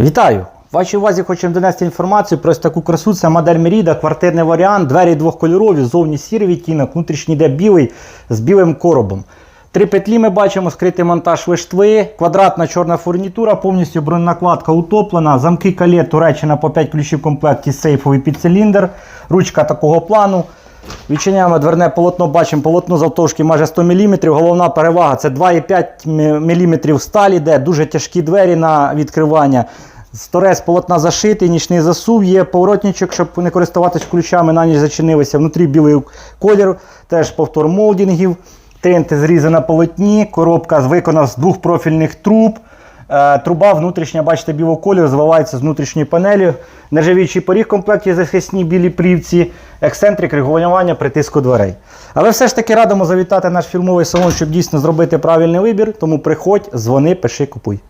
Вітаю! Вашій увазі хочемо донести інформацію про ось таку красу. Це модель Merida, квартирний варіант, двері двохкольорові, зовні сірий відтінок, внутрішній йде білий з білим коробом. Три петлі ми бачимо, скритий монтаж виштви, квадратна чорна фурнітура, повністю броненакладка утоплена, замки калє Туреччина по 5 ключів комплекті, сейфовий підциліндр, ручка такого плану. Відчиняємо дверне полотно, бачимо полотно завтовшки майже 100 мм. Головна перевага це 2,5 мм сталі, де дуже тяжкі двері на відкривання. Сторець полотна зашитий, нічний засув, є поворотничок, щоб не користуватись ключами, на ніч зачинилися. Внутрі білий колір, теж повтор молдінгів. Тенти зрізана полотні, коробка виконана з двох профільних труб. Е, Труба внутрішня, бачите, білого кольору, звивається з внутрішньої панелі. Нержавіючий поріг в комплекті захисні білі плівці, ексцентрик регулювання притиску дверей. Але все ж таки радимо завітати наш фірмовий салон, щоб дійсно зробити правильний вибір. Тому приходь, дзвони, пиши, купуй.